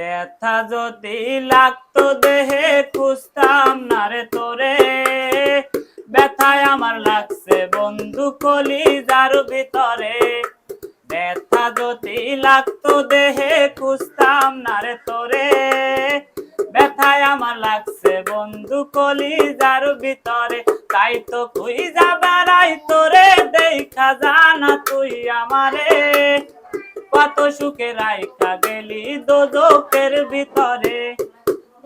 ব্যথা যদি লাগতো দেহে, খুঁজতাম না রে তোরে। ব্যথায় আমার লাগছে বন্ধু কলি যার ভিতরে। ব্যথা যদি লাগতো দেহে, খুঁজতাম না রে তোরে। ব্যথায় আমার লাগছে বন্ধু কলি যার ভিতরে। তাই তো কুই যা বেড়াই তোরে, দেখা জানা তুই আমারে। কত সুখে রাইখা গেলি দোজকের ভিতরে।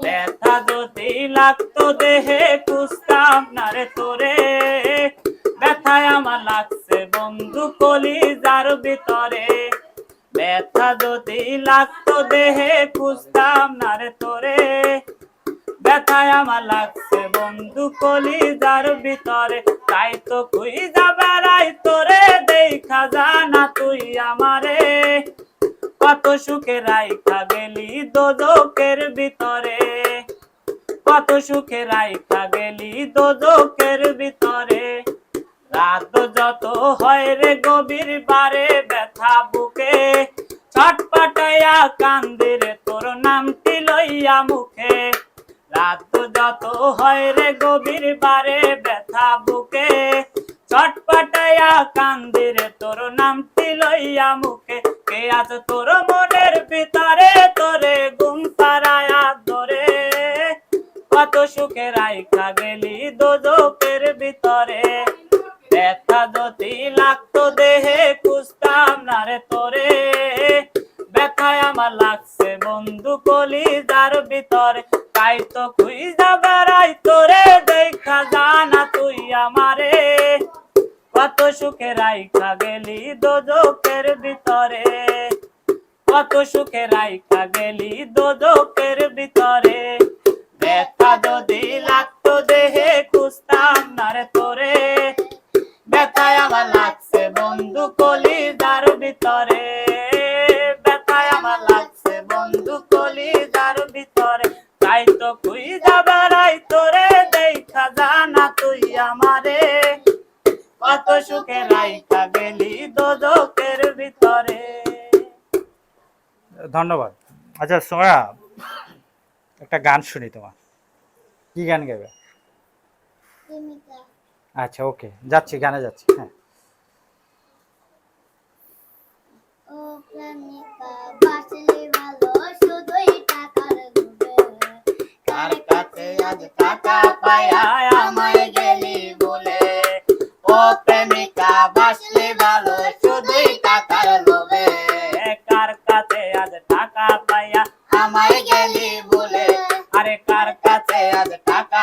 ব্যথা যদি লাগতো দেহে, খুঁজতাম না রে তোরে। ব্যথায় আমার লাগছে বন্ধু কলি যার ভিতরে। ব্যথা যদি লাগতো দেহে, খুঁজতাম না রে তোরে। ব্যথায় আমার লাগছে বন্ধু কলি ভিতরে। তাই তো কুই যা তোরে, দেখা জানা তুই আমারে। কত সুখে রাইখা গেলি দোজকের ভিতরে। কত সুখে রাইখা গেলি দোজকের ভিতরে। রাত যত হয় রে গভীর বারে ব্যথা বুকে। ছটপটাইয়া কান্দিরে তোর নামটি লইয়া মুখে। রাত যত হয় রে গভীর বারে ব্যথা বুকে। ছটপটাইয়া কান্দিরে তোর নামটি লইয়া মুখে কে আজ তোর মনের ভিতরে? তোরে ঘুম পাড়ায়া ধরে। কত সুখে রাইখা গেলি দোজকের ভিতরে। ব্যথা যদি লাগতো দেহে, খুঁজতাম না রে তোরে। ব্যথায় আমার লাগছে বন্ধু কলি যার ভিতরে। তাই তো খুঁজা বেড়াই তোরে, দেখা সুখে রাইখা গেলি দোজকের ভিতরে। কত সুখে রাইখা গেলি দোজকের ভিতরে। ব্যথা যদি লাগতো দেহে খুঁজতাম না রে তোরে। ব্যথায় আমার লাগছে বন্ধু কলি যার ভিতরে। ব্যথায় আমার লাগছে বন্ধু কলি যার ভিতরে। তাই তো কুই যাবারাই তোরে, দেখা জানা তুই আমারে। কত সুখে রাইখা গেলি দোজকের ভিতরে। ধন্যবাদ। আচ্ছা সোমা একটা গান শুনি তোমার। কি গান গাবে প্রেমিকা। আচ্ছা ওকে যাচ্ছি গানে যাচ্ছি হ্যাঁ। ও ভালো শুধুই টাকার কার কাছে আজ টাকা পায়া আমায় ও প্রেমিকা বাসলে ভালো শুধুই টাকার লোভে কার কাছে আজ টাকা পায়া আমায় গেলি বলে আরে কার কাছে আজ টাকা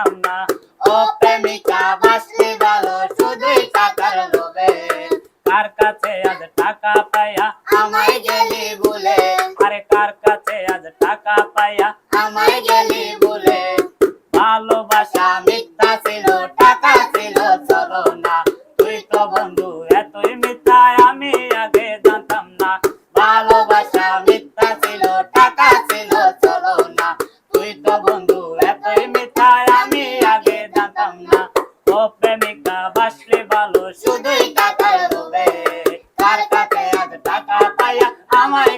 জানতাম না ও প্রেমিকা বাসলে ভালো, শুধুই টাকার লোভে। কার কাছে আজ টাকা পাইয়া আমায় গেলি বলে? আরে কার কাছে আজ টাকা পাইয়া আমায় গেলি বলে? ভালোবাসা মিথ্যা ছিল প্রেমিকা বাসলে ভালো শুধুই টাকার আরে কার কাছে আজ টাকা পাইয়া আমায়